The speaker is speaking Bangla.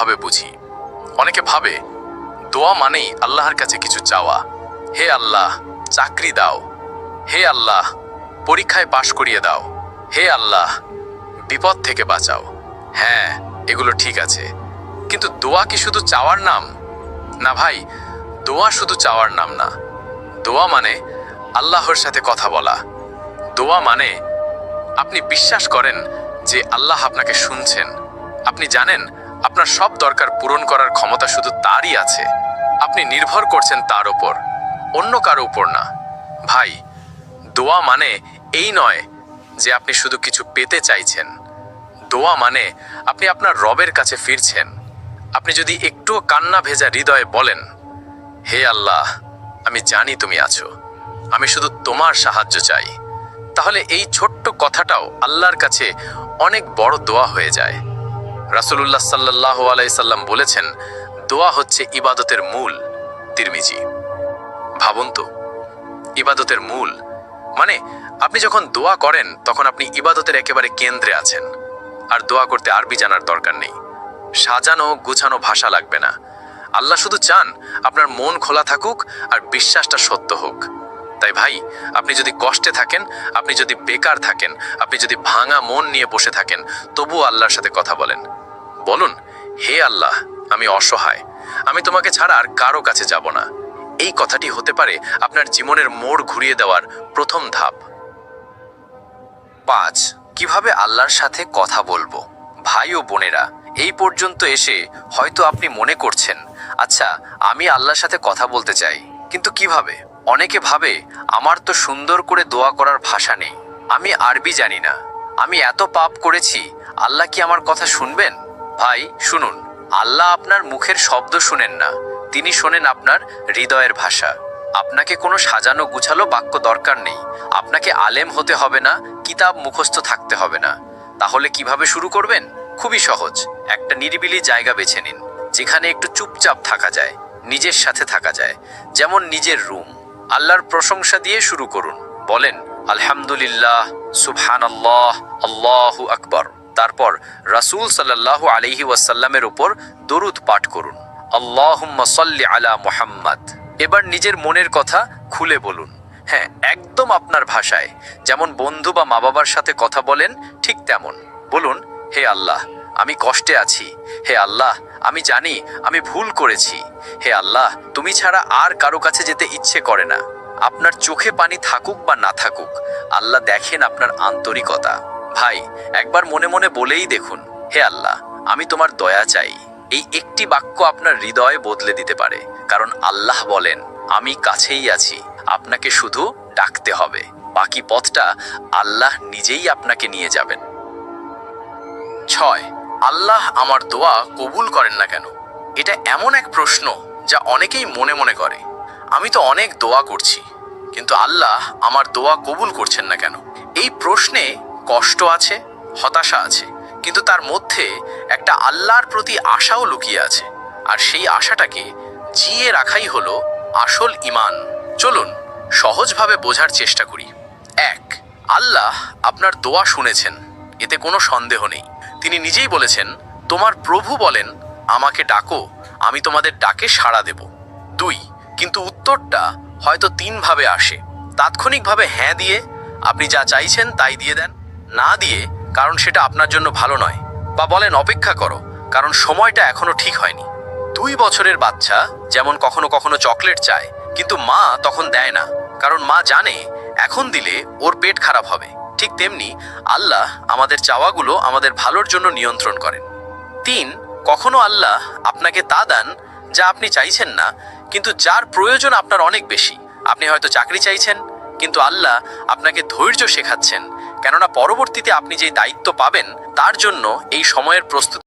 অন্যভাবে বুঝি। অনেকে ভাবে, দোয়া মানেই আল্লাহর কাছে কিছু চাওয়া। হে আল্লাহ, চাকরি দাও। হে আল্লাহ, পরীক্ষায় পাশ করিয়ে দাও। হে আল্লাহ, বিপদ থেকে বাঁচাও। হ্যাঁ এগুলো ঠিক আছে। কিন্তু দোয়া কি শুধু চাওয়ার নাম? না ভাই, দোয়া শুধু চাওয়ার নাম না। দোয়া মানে আল্লাহর সাথে কথা বলা। দোয়া মানে আপনি বিশ্বাস করেন যে আল্লাহ আপনাকে শুনছেন। আপনি জানেন আপনার সব দরকার পূরণ করার ক্ষমতা শুধু তারই আছে। আপনি নির্ভর করছেন তার ওপর অন্য কারও উপর না। ভাই, দোয়া মানে এই নয় যে আপনি শুধু কিছু পেতে চাইছেন। দোয়া মানে আপনি আপনার রবের কাছে ফিরছেন। আপনি যদি একটুও কান্না ভেজা হৃদয়ে বলেন, হে আল্লাহ, আমি জানি তুমি আছো। আমি শুধু তোমার সাহায্য চাই। তাহলে এই ছোট্ট কথাটাও আল্লাহর কাছে অনেক বড় দোয়া হয়ে যায়। রাসূলুল্লাহ সাল্লাহ আলাইসাল্লাম বলেছেন, দোয়া হচ্ছে ইবাদতের মূল, তিরমিজি। ভাবুন তো, ইবাদতের মূল মানে আপনি যখন দোয়া করেন, তখন আপনি ইবাদতের একেবারে কেন্দ্রে আছেন। আর দোয়া করতে আরবি জানার দরকার নেই। সাজানো, গুছানো ভাষা লাগবে না। আল্লাহ শুধু চান আপনার মন খোলা থাকুক আর বিশ্বাসটা সত্য হোক। তাই ভাই, আপনি যদি কষ্টে থাকেন, আপনি যদি বেকার থাকেন, আপনি যদি ভাঙা মন নিয়ে বসে থাকেন, তবুও আল্লাহর সাথে কথা বলেন। বলুন, হে আল্লাহ, আমি অসহায়। আমি তোমাকে ছাড়া আর কারও কাছে যাব না। এই কথাটি হতে পারে আপনার জীবনের মোড় ঘুরিয়ে দেওয়ার প্রথম ধাপ। পাঁচ, কীভাবে আল্লাহর সাথে কথা বলব? ভাই ও বোনেরা, এই পর্যন্ত এসে হয়তো আপনি মনে করছেন আচ্ছা আমি আল্লাহর সাথে কথা বলতে চাই। কিন্তু কীভাবে? অনেকে ভাবে, আমার তো সুন্দর করে দোয়া করার ভাষা নেই। আমি আরবি জানি না। আমি এত পাপ করেছি, আল্লাহ কি আমার কথা শুনবেন? ভাই, শুনুন, আল্লাহ আপনার মুখের শব্দ শুনেন না। তিনি শোনেন আপনার হৃদয়ের ভাষা। আপনাকে কোনো সাজানো গুছালো বাক্য দরকার নেই। আপনাকে আলেম হতে হবে না, কিতাব মুখস্থ থাকতে হবে না। তাহলে কীভাবে শুরু করবেন? খুবই সহজ। একটা নিরিবিলি জায়গা বেছে নিন, যেখানে একটু চুপচাপ থাকা যায়, নিজের সাথে থাকা যায়, যেমন নিজের রুম। আল্লাহর প্রশংসা দিয়ে শুরু করুন। বলেন, আলহামদুলিল্লাহ সুবহান আল্লাহ আল্লাহু আকবর। তারপর রাসূল সাল্লাল্লাহু আলাইহি ওয়াসাল্লামের উপর দরুদ পাঠ করুন। আল্লাহুম্মা সাল্লি আলা মোহাম্মদ। এবার নিজের মনের কথা খুলে বলুন। হ্যাঁ একদম আপনার ভাষায়, যেমন বন্ধু বা মা বাবার সাথে কথা বলেন, ঠিক তেমন। বলুন, হে আল্লাহ, আমি কষ্টে আছি। হে আল্লাহ, আমি জানি, আমি ভুল করেছি। হে আল্লাহ, তুমি ছাড়া আর কারও কাছে যেতে ইচ্ছে করে না। আপনার চোখে পানি থাকুক বা না থাকুক, আল্লাহ দেখেন আপনার আন্তরিকতা। ভাই, একবার মনে মনে বলেই দেখুন, হে আল্লাহ, আমি তোমার দয়া চাই। এই একটি বাক্য আপনার হৃদয় বদলে দিতে পারে, কারণ আল্লাহ বলেন, আমি কাছেই আছি, আপনাকে শুধু ডাকতে হবে। বাকি পথটা আল্লাহ নিজেই আপনাকে নিয়ে যাবেন। ছয়, আল্লাহ আমার দোয়া কবুল করেন না কেন? এটা এমন এক প্রশ্ন যা অনেকেই মনে মনে করে। আমি তো অনেক দোয়া করছি, কিন্তু আল্লাহ আমার দোয়া কবুল করছেন না কেন? এই প্রশ্নে কষ্ট আছে, হতাশা আছে, কিন্তু তার মধ্যে একটা আল্লাহর প্রতি আশাও লুকিয়ে আছে। আর সেই আশাটাকে জিয়ে রাখাই হলো আসল ইমান চলুন, সহজভাবে বোঝার চেষ্টা করি। এক, আল্লাহ আপনার দোয়া শুনেছেন, এতে কোনো সন্দেহ নেই। তিনি নিজেই বলেছেন, তোমার প্রভু বলেন, আমাকে ডাকো, আমি তোমাদের ডাকে সাড়া দেব। দুই, কিন্তু উত্তরটা হয়তো তিনভাবে আসে। তাৎক্ষণিকভাবে হ্যাঁ দিয়ে আপনি যা চাইছেন তাই দিয়ে দেন। না দিয়ে কারণ সেটা আপনার জন্য ভালো নয়। বা বলেন, অপেক্ষা করো, কারণ সময়টা এখনও ঠিক হয়নি। দুই বছরের বাচ্চা, যেমন কখনো কখনো চকলেট চায়, কিন্তু মা তখন দেয় না, কারণ মা জানে এখন দিলে ওর পেট খারাপ হবে। ঠিক তেমনি আল্লাহ আমাদের চাওয়াগুলো আমাদের ভালোর জন্য নিয়ন্ত্রণ করেন। তিন, কখনো আল্লাহ আপনাকে তা দেন যা আপনি চাইছেন না, কিন্তু যার প্রয়োজন আপনার অনেক বেশি। আপনি হয়তো চাকরি চাইছেন, কিন্তু আল্লাহ আপনাকে ধৈর্য শেখাচ্ছেন কেননা পরবর্তীতে আপনি যে দায়িত্ব পাবেন তার জন্য এই সময়ের প্রস্তুতি